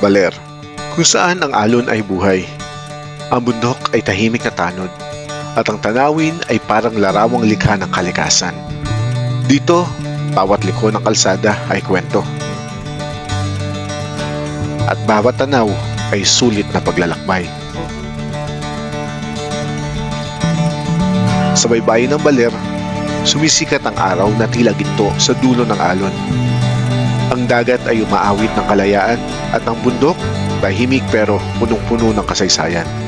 Baler, kung saan ang alon ay buhay. Ang bundok ay tahimik na tanod at ang tanawin ay parang larawang likha ng kalikasan. Dito, bawat liko ng kalsada ay kwento. At bawat tanaw ay sulit na paglalakbay. Sa baybayin ng Baler, sumisikat ang araw na tila ginto sa dulo ng alon. Ang dagat ay umaawit ng kalayaan at ang bundok tahimik pero punong-puno ng kasaysayan.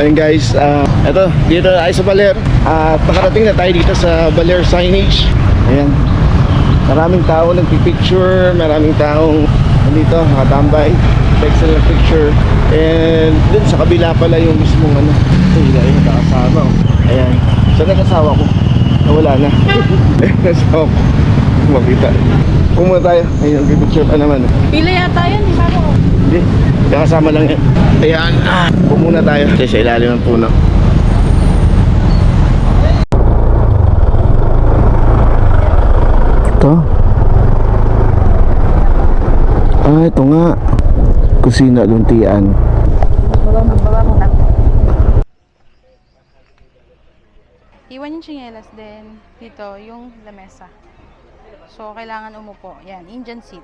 Ayun guys, ah, eto, dito tayo sa Baler. At nakarating na tayo dito sa Baler signage. Ayan. Maraming tao nagpipicture, maraming taong dito nakatambay. Sila ng picture. And dun sa kabila pala yung mismong ano. Ito, yun ayun, nakasama. oh. Ayan. Saan nakasawa ko? Nawala na. Ayun, nasawa ko. Makita. Pumunta tayo. Ayun, picture pa naman. Pila yata yan, di ba? Hindi, kasama lang yan. Ayan, ah, muna tayo. Ito sa ilalim ng puno. Ito. Ah, ito nga. Kusina luntian. Iwan yung chinelas din. Dito, yung lamesa. So, kailangan umupo. Yan, Indian seat.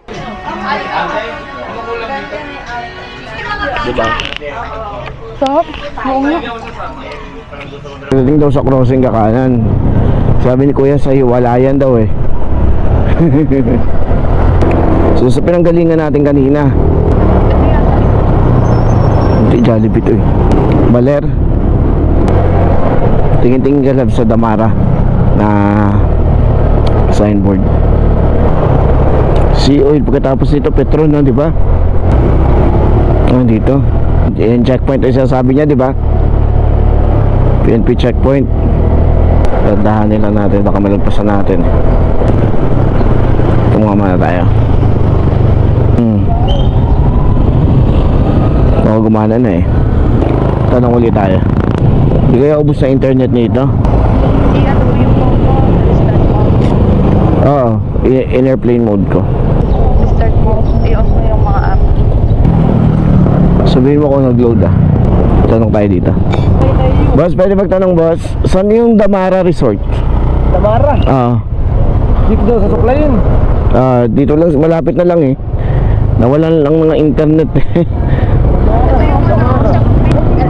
Diba? Stop. Oo nga. Pagdating daw sa crossing kakanan. Sabi ni Kuya sa hiwalayan daw eh. so sa pinanggalingan natin kanina. Hindi Jollibee to eh. Baler. Tingin-tingin ka sa Damara na signboard. Sea oil. Pagkatapos nito Petron no, di ba? Ah, dito. Yung checkpoint ay sasabi niya, di ba? PNP checkpoint. Tadahanin lang natin. Baka malagpasan natin. Tumama na tayo. Hmm. Baka gumana na eh. Tanong ulit tayo. Hindi kaya ubus na internet nito? Hindi ano yung mo. Oo In airplane mode ko Start mo. I-off mo yung mga app. Sabihin mo kung nag-load ah Tanong tayo dito Boss, pwede magtanong boss Saan yung Damara Resort? Tamara, Ah dito daw sa Suklayin. Ah, dito lang, malapit na lang eh. Nawalan lang ng internet eh. Ito yung ano, sa,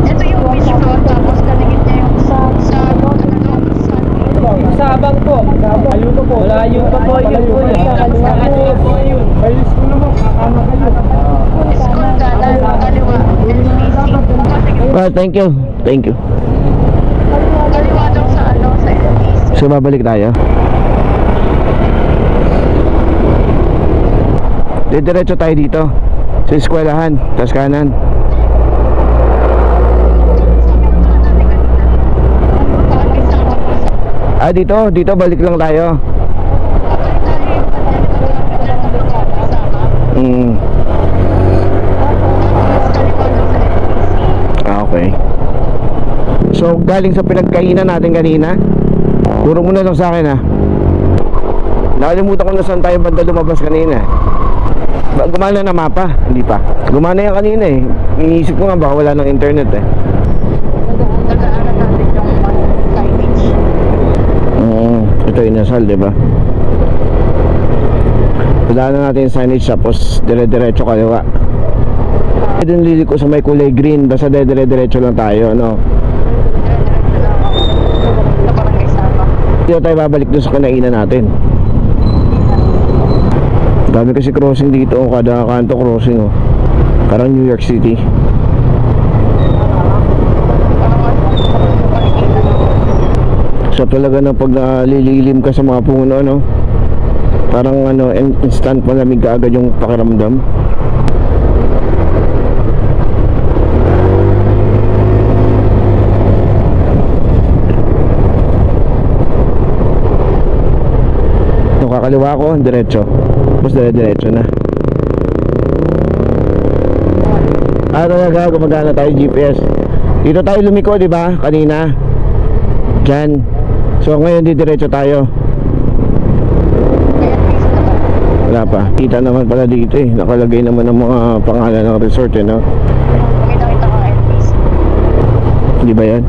ito yung beach floor, tapos kaligid niya yung sa, sa, ano, sa, Sabang po. Sabang. Ayun po. Malayo pa po yun po yun. Malayo po yun. May school naman. Kakama kayo. school kanan, kaliwa, Thank you. Thank you. Kaliwa daw sa, ano, sa LPC. So, babalik tayo. Didiretso tayo dito. Sa eskwelahan. Tapos kanan. Ah, dito. Dito, balik lang tayo. Mm. Ah, okay. So, galing sa pinagkainan natin kanina. Turo mo na lang sa akin ha. Nakalimutan ko na saan tayo banda lumabas kanina. Ba- Gumana na mapa? Hindi pa. Gumana yan kanina eh. Iniisip ko nga baka wala ng internet eh. Mm, ito inasal, di ba? Padaanan natin yung signage tapos dire-diretso kaliwa. Yung liliko sa may kulay green basta dire-diretso lang tayo, ano? Dire-diretso lang ako. Sa barangay Saba. Dito tayo babalik dun sa kinainan natin. Dami kasi crossing dito, oh, kada kanto crossing oh. Parang New York City. So talaga na pag nalililim ka sa mga puno, no? Parang ano, in- instant malamig ka agad yung pakiramdam. Kaliwa ko, diretso. Tapos dire-diretso na. Ah, talaga, gumagana tayo GPS. Dito tayo lumiko, di ba? Kanina. Diyan. So, ngayon didiretso tayo. Wala pa. Kita naman pala dito eh. Nakalagay naman ang mga pangalan ng resort eh, no? Pakita-kita ko NPC. Di ba yan?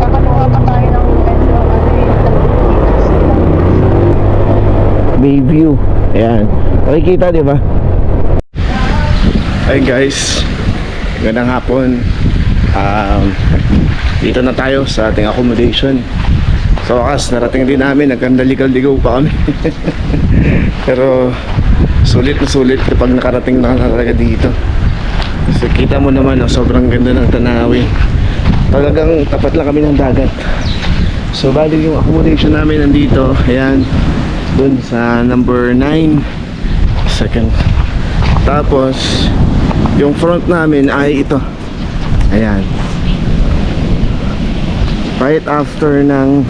Kakakuha pa tayo ng medyo ano yung Bayview. Ayan. Makikita, di ba? Hey guys. Gandang hapon. Um, dito na tayo sa ating accommodation. Sa wakas, narating din namin. Nagkandaligal-ligaw pa kami. Pero, sulit na sulit kapag nakarating na talaga dito. So, kita mo naman, oh, sobrang ganda ng tanawin. Talagang tapat lang kami ng dagat. So, bali yung accommodation namin nandito. Ayan dun sa number 9 second. Tapos yung front namin ay ito. Ayan. Right after ng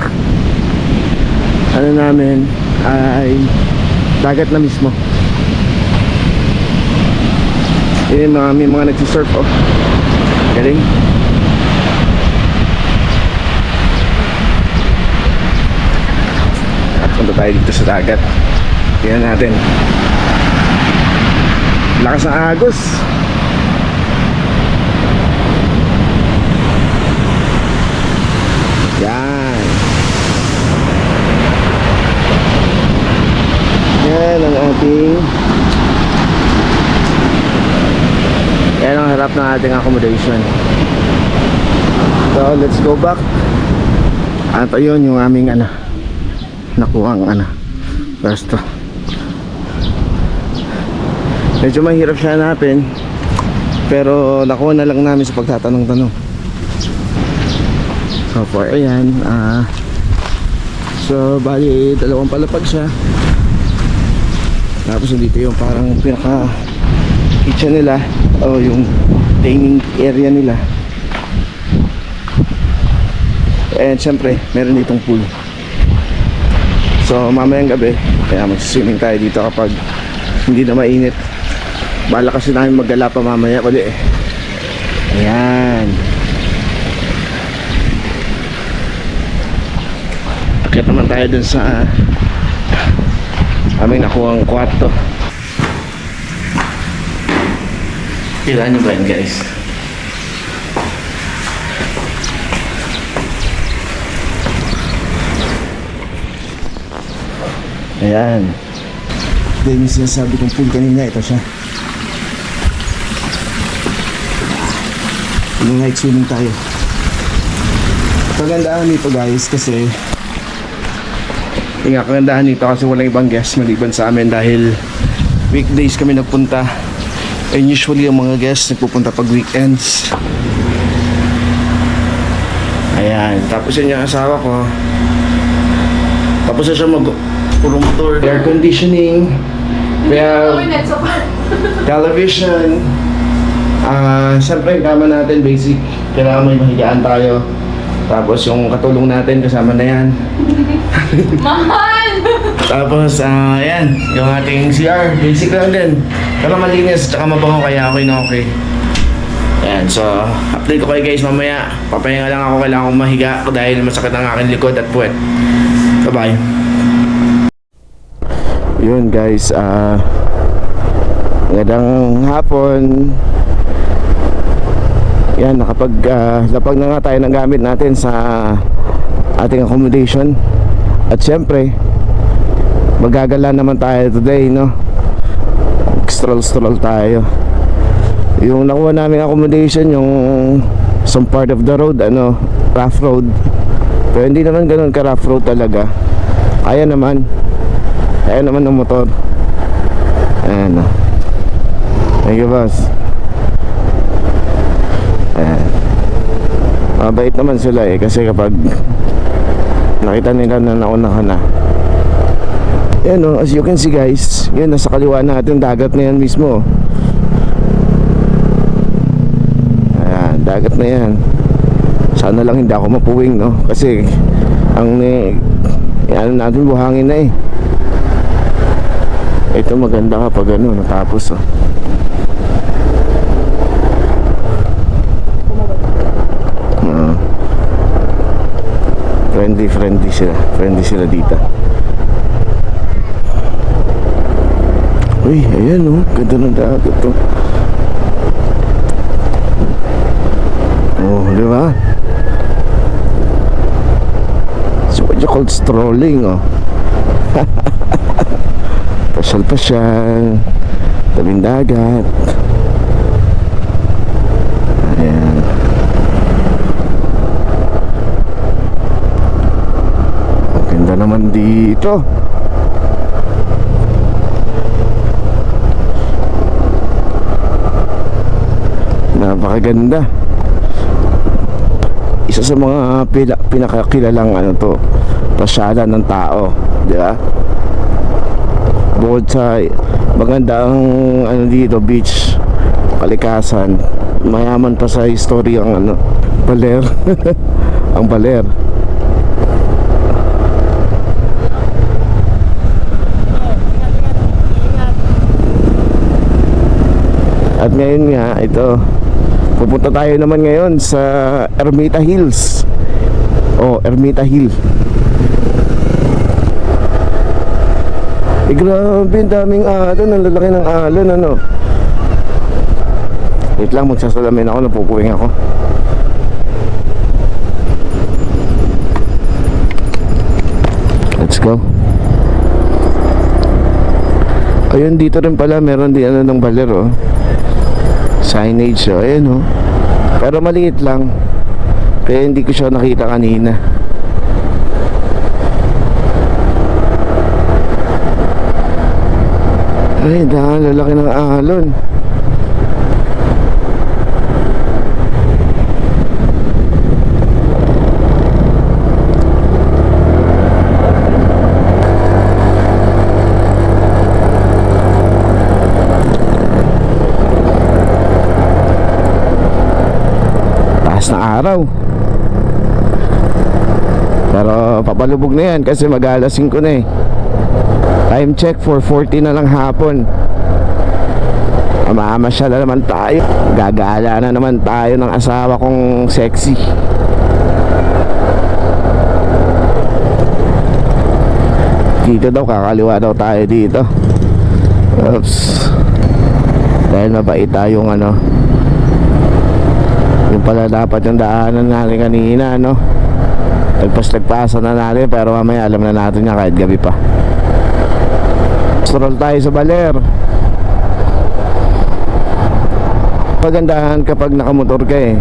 ano namin ay dagat na mismo. Yun yung mga, may mga nagsisurf oh. Galing punta tayo dito sa dagat. Tingnan natin. Lakas ng agos. Yan. Yan ang ating yan ang harap ng ating accommodation. So let's go back. At ayun yung aming ano nakuha ang ano pwesto medyo mahirap siya hanapin pero nakuha na lang namin sa pagtatanong-tanong. So for ayan ah so bali dalawang palapag siya. Tapos dito yung parang pinaka kitchen nila o yung dining area nila. And syempre meron ditong pool So mamayang gabi. Kaya mag-swimming tayo dito kapag Hindi na mainit. Bala kasi namin maggala pa mamaya uli eh. Ayan. Akit naman tayo dun sa Aming nakuha ang kwarto. Kailan nyo ba yan guys? Ayan. Then yung sinasabi kong pool kanina, ito siya. Yung night swimming tayo. Kagandahan nito guys kasi yung kagandahan nito kasi walang ibang guests maliban sa amin dahil weekdays kami nagpunta and usually yung mga guests nagpupunta pag weekends ayan tapos yun yung asawa ko tapos na siya mag room tour. Air conditioning. We have television. Ah syempre yung kama natin basic. Kailangan may mahigaan tayo. Tapos yung katulong natin kasama na yan. Mahal! tapos ah yan yung ating CR basic lang din. Pero malinis tsaka mabango kaya okay na okay. Ayan, so update ko kayo guys mamaya. Papahinga lang ako, kailangan kong mahiga dahil masakit ang aking likod at puwet. Bye-bye. Yun guys, ah magandang hapon. Yan, nakapag ah, lapag na nga tayo ng gamit natin sa ating accommodation. At syempre, magagala naman tayo today, no? Stroll-stroll tayo. Yung nakuha namin accommodation, yung some part of the road, ano, rough road. Pero hindi naman ganun ka rough road talaga. Kaya naman. Kaya naman ng motor. Ayan o. Thank you, boss. Ayan. Mabait naman sila eh. Kasi kapag nakita nila na nauna ka na. Ayan o, as you can see guys, yun, nasa kaliwa natin, dagat na yan mismo. Ayan, dagat na yan. Sana lang hindi ako mapuwing, no? Kasi, ang eh, Yan natin buhangin na eh. Ito maganda kapag ano, natapos oh. Ah. friendly, friendly sila. Friendly sila dito. Uy, ayan oh. Ganda ng dagat to. Oh, di ba? So what you call strolling oh. Pasyal-pasyal. Tabing dagat. Ayan. Ang ganda naman dito. Napakaganda. Isa sa mga pinakakilalang ano to, pasyalan ng tao, di ba? Bukod sa maganda ang ano dito, beach, kalikasan, mayaman pa sa history ang ano, baler. ang baler. At ngayon nga, ito, pupunta tayo naman ngayon sa Ermita Hills. Oh, Ermita Hill. Eh, grabe, daming alon. Ang lalaki ng alon, ano. Wait lang, magsasalamin ako, napupuwing ako. Let's go. Ayun, dito rin pala, meron din ano ng baler, oh. Signage, oh. Ayun, oh. Pero maliit lang. Kaya hindi ko siya nakita kanina. Ay, dahil lalaki ng alon. Taas na araw. Pero papalubog na yan kasi mag-alas 5 na eh. Time check for 40 na lang hapon. Amamasya na naman tayo. Gagala na naman tayo ng asawa kong sexy. Dito daw, kakaliwa daw tayo dito. Oops. Dahil mabait tayong ano. Yung pala dapat yung daanan natin kanina, no? Nagpas-nagpasa na natin pero mamaya alam na natin niya kahit gabi pa. Stroll tayo sa Baler. Pagandahan kapag nakamotor ka eh.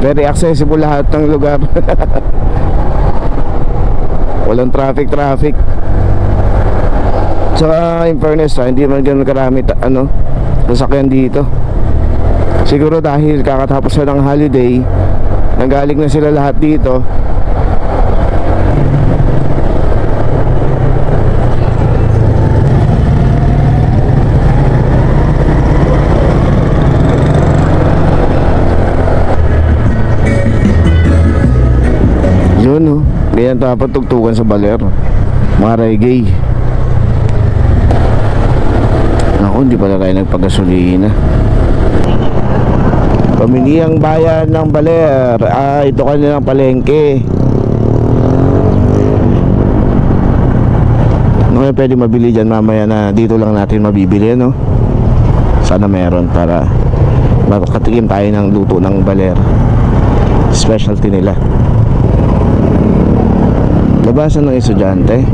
Very accessible lahat ng lugar. Walang traffic traffic. Tsaka in fairness ha, hindi man ganun karami ano, sasakyan dito. Siguro dahil kakatapos na ng holiday, nanggaling na sila lahat dito. Yun oh, ganyan dapat tugtugan sa baler. Mga reggae. Ako, hindi pala tayo nagpagasolina. Pamiliyang bayan ng Baler. Ah, ito kanilang palengke. Ano kaya pwede mabili dyan mamaya na dito lang natin mabibili, no? Sana meron para makatikim tayo ng luto ng Baler. Specialty nila. Labasan ng estudyante.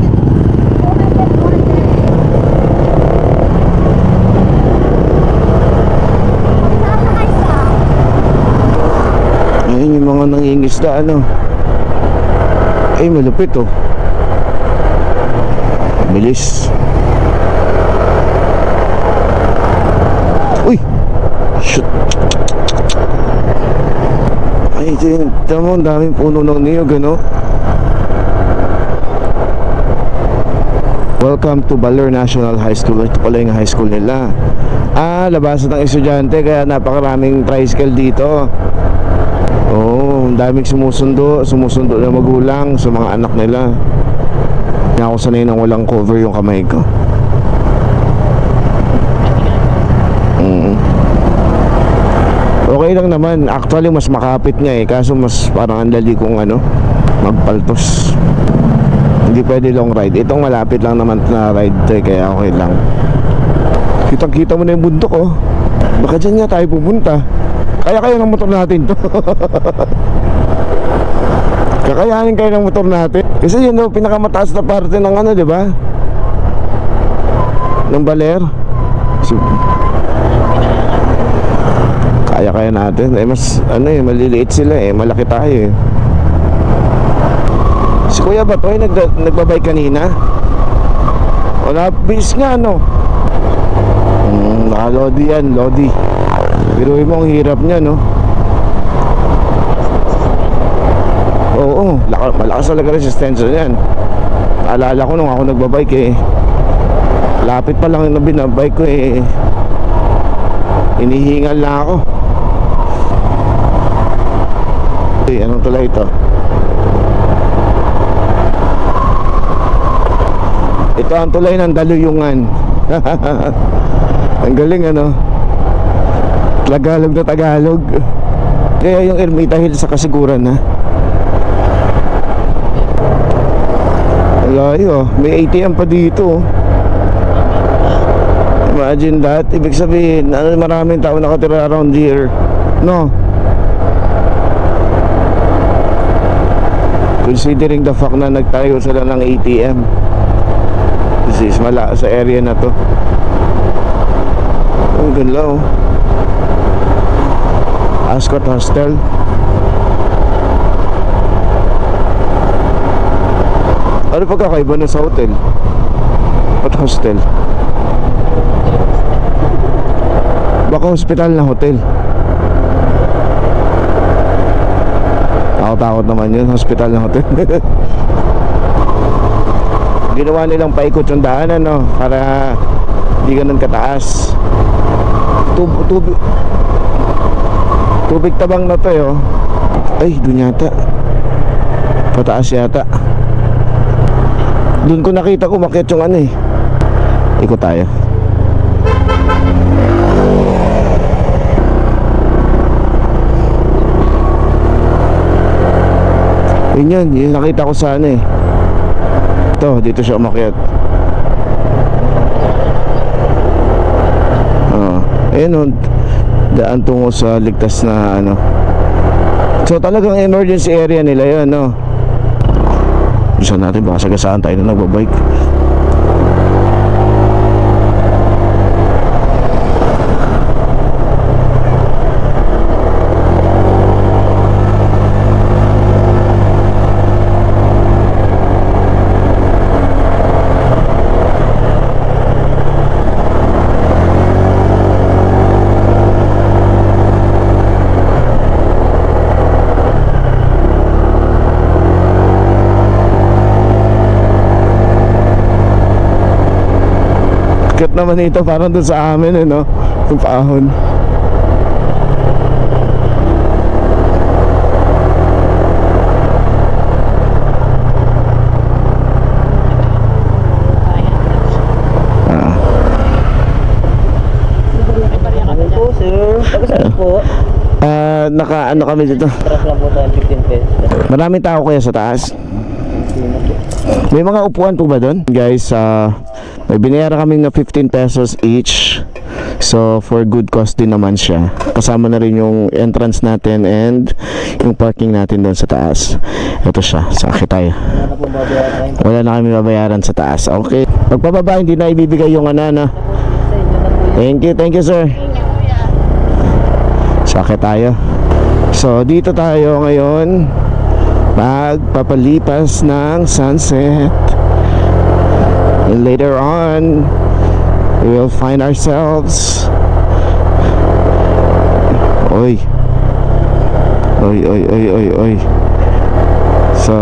Ayun yung mga nangingisda ano. Ay malupit oh. Bilis. Uy! Shoot! Ay, ito yun. Tama mo, ang daming puno ng niyog, ano? Welcome to Baler National High School. Ito pala yung high school nila. Ah, labasan ng estudyante kaya napakaraming tricycle dito. Oh, daming sumusundo, sumusundo na magulang sa mga anak nila. Hindi ako sanay nang walang cover yung kamay ko. Mm. Okay lang naman. Actually, mas makapit nga eh. Kaso mas parang ang dali kong ano, magpaltos. Hindi pwede long ride. Itong malapit lang naman na ride to eh, kaya okay lang. Kitang kita mo na yung bundok oh. Baka dyan nga tayo pupunta. Kaya kaya ng motor natin to. Kakayanin kayo ng motor natin. Kasi yun oh, pinakamataas na parte ng ano, di ba? Ng baler. So, kaya kaya natin. Eh mas ano eh, maliliit sila eh. Malaki tayo eh. Si Kuya ba to nag nagbabay kanina? Wala, bis nga no. Hmm, naka Lodi yan, Lodi. Pero mo ang hirap niya no. Oo, laka, malakas talaga resistensya niyan. Alala ko nung ako nagbabike eh. Lapit pa lang yung binabike ko eh. Inihingal na ako. Eh, anong tulay ito? Ito ang tulay ng Daluyungan. ang galing ano. Tagalog na Tagalog. Kaya yung Ermita Hill sa kasiguran ha. Layo, may ATM pa dito. oh. Imagine that. Ibig sabihin, ano, maraming tao nakatira around here. No? Considering the fact na nagtayo sila ng ATM. Is mala sa area na to. Ang ganda oh. Ascot Hostel. Ano pagkakaiba na sa hotel? At hostel? Baka hospital na hotel. Takot-takot naman yun, hospital na hotel. Ginawa nilang paikot yung daanan, no? Para hindi ganun kataas. Tub tubig, tubig tabang na to, yo. Ay, dun yata. Pataas yata. Doon ko nakita umakyat yung ano eh. Ikot tayo. Yun yun, yun nakita ko sa ano eh. Ito, dito siya umakyat. Oo. Ayun oh, daan tungo sa ligtas na ano. So talagang emergency area nila yun, no? Gusto natin baka sagasaan tayo na nagbabike. Cute naman ito parang dun sa amin eh no? Yung paahon Ah. Ah, naka ano kami dito? Trap lang po tayo 15 pesos. Maraming tao kaya sa taas May mga upuan po ba doon? Guys, ah may binayaran kami na 15 pesos each. So for good cost din naman siya. Kasama na rin yung entrance natin and yung parking natin doon sa taas. Ito siya, tayo Ano po babayaran? Wala na kami babayaran sa taas. Okay. Pagpababa hindi na ibibigay yung ano. Thank you, thank you sir. Sakit tayo. So dito tayo ngayon Magpapalipas ng sunset. And later on We will find ourselves. Oy. Oy, oy, oy, oy, oy. So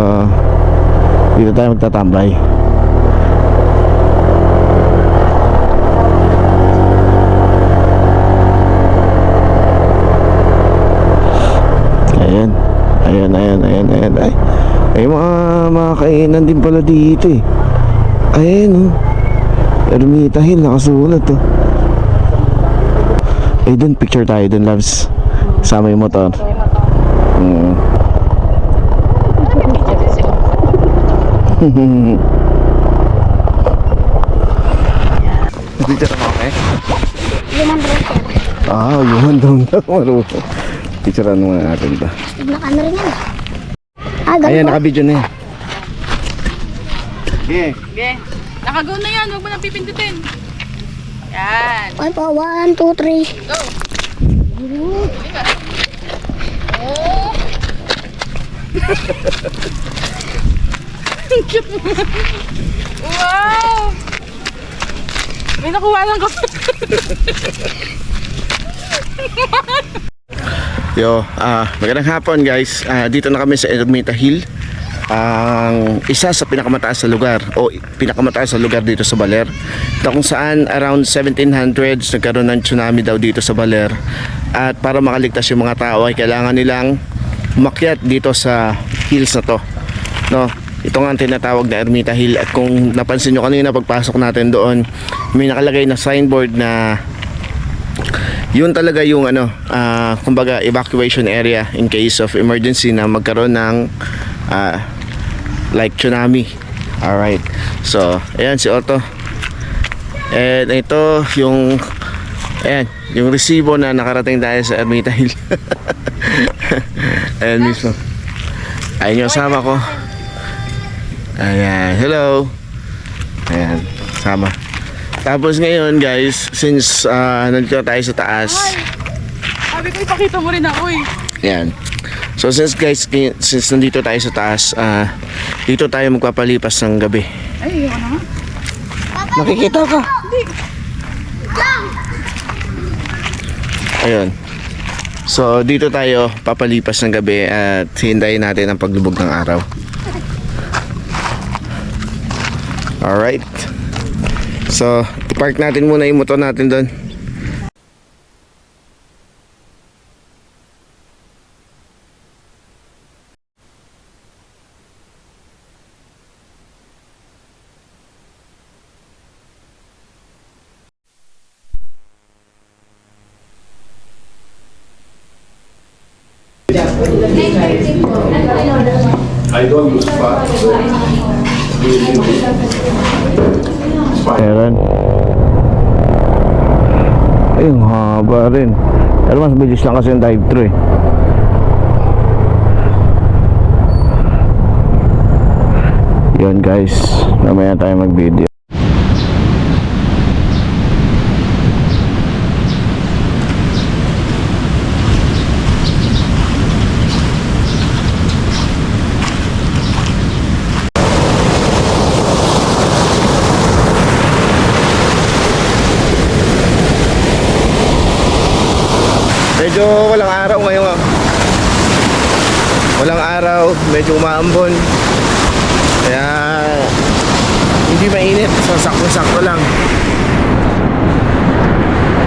Dito tayo magtatambay Ayan. Ayan, ayan, ayan, ayan. Ay, may mga, mga kainan din pala dito eh. Ayun oh. Ermita Hill, nakasulat oh. Eh dun, picture tayo dun, loves. Sama yung motor. Mm. Picture mo okay? Human broker. Ah, yun daw na. Marunong. Picturean mo nga natin ba? Naka-ano rin yan. Ah, ganun Ayan, ba? naka-video na yan. Yeah. Okay. Nakago na yan. Huwag mo nang pipindutin. Yan. Okay po, one, two, three. Go. Oh. wow! May nakuha lang ko. Yo, ah, magandang hapon guys. Ah, dito na kami sa Ermita Hill. Ang isa sa pinakamataas na lugar o pinakamataas na lugar dito sa Baler. Ito kung saan around 1700s nagkaroon ng tsunami daw dito sa Baler. At para makaligtas yung mga tao ay kailangan nilang umakyat dito sa hills na to. No, ito nga ang tinatawag na Ermita Hill at kung napansin nyo kanina pagpasok natin doon may nakalagay na signboard na yun talaga yung ano, ah, kumbaga evacuation area in case of emergency na magkaroon ng ah, like tsunami. Alright. So, ayan si Otto. And ito yung ayan, yung resibo na nakarating tayo sa Ermita Hill. ayan mismo. Ayun yung sama ko. Ayan, hello. Ayan, sama. Tapos ngayon guys, since uh, nandito tayo sa taas, Sabi ko, ipakita mo rin ako eh. yan. So since guys, since nandito tayo sa taas, ah, dito tayo magpapalipas ng gabi. Ay, ayoko na. Nakikita ka? Ayun. So dito tayo papalipas ng gabi at hintayin natin ang paglubog ng araw. Alright. So, ipark natin muna yung motor natin doon. Meron. Ay, ang haba rin. Bilis lang kasi yung dive-thru eh. Yun guys, mamaya tayo mag-video. Medyo walang araw ngayon ah. Walang araw, medyo umaambon. Kaya hindi mainit, so sakto-sakto lang.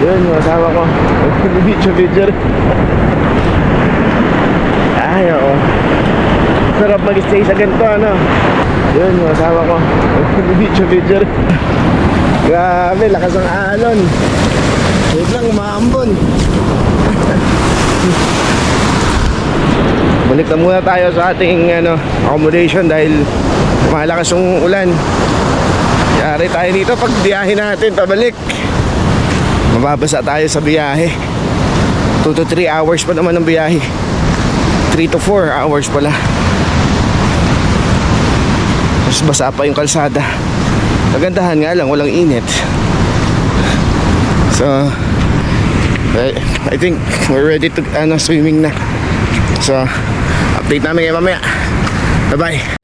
Yun, yung asawa ko. Video-video rin. Ay, oo. Sarap mag-stay sa ganito, ano? Yun, yung asawa ko. Video-video rin. Grabe, lakas ng alon. Wait lang, umaambon. Balik na muna tayo sa ating ano, accommodation dahil malakas yung ulan. Yari tayo dito pag biyahe natin pabalik. Mababasa tayo sa biyahe. 2 to 3 hours pa naman ang biyahe. 3 to 4 hours pala. Mas basa pa yung kalsada. Kagandahan nga lang, walang init. So, I, I think we're ready to ano, swimming na. So, update namin kayo mamaya. Bye-bye.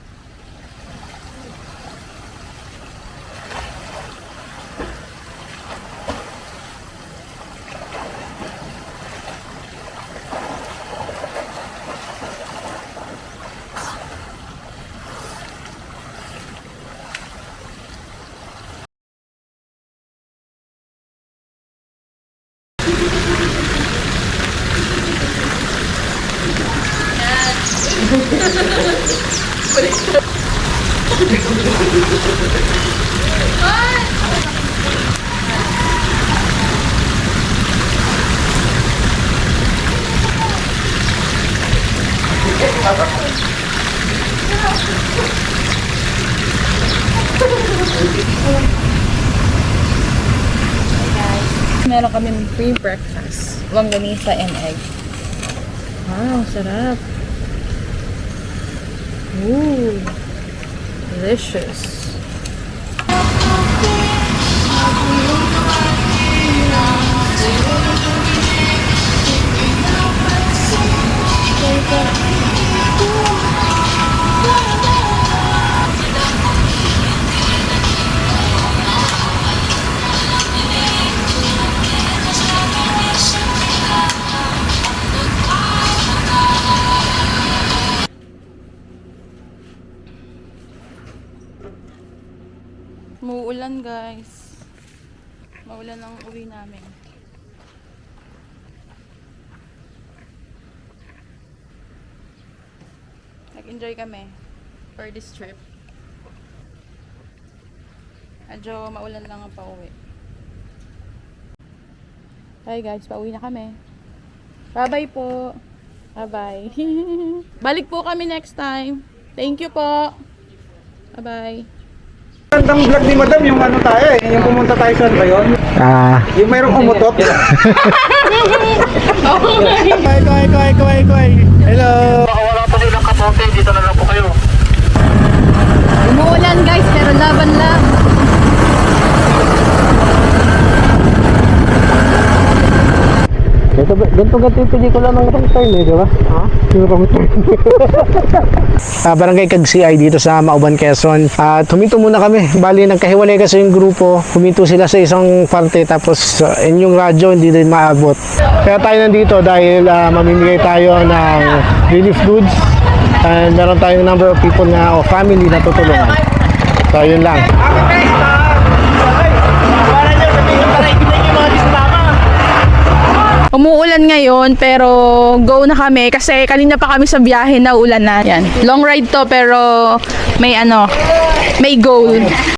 Meron kami free breakfast. Wanganisa and egg. Wow, sarap. Ooh, delicious. Thank you. Muulan guys. Maulan ang uwi namin. Nag-enjoy kami for this trip. Medyo maulan lang ang pauwi. Hi guys, pauwi na kami. Bye-bye po. Bye-bye. Balik po kami next time. Thank you po. Bye-bye. Gandang vlog ni Madam yung ano tayo eh, yung pumunta tayo sa ba yun? Ah. Yung merong umutot. Kuhay, kuhay, kuhay, kuhay, kuhay. Hello. Umuulan guys, pero laban lang. Ganito, ganito, yung pelikula ng wrong turn eh, di ba? Ha? Yung wrong turn. Ah, barangay Kagsiay dito sa Mauban, Quezon. At huminto muna kami. Bali, nagkahiwalay kasi yung grupo. Huminto sila sa isang parte tapos uh, yung radyo hindi din maabot. Kaya tayo nandito dahil ah, mamimigay tayo ng relief goods and meron tayong number of people na o family na tutulungan. So, yun lang. Umuulan ngayon pero go na kami kasi kanina pa kami sa biyahe na ulan na. Yan. Long ride to pero may ano, may goal.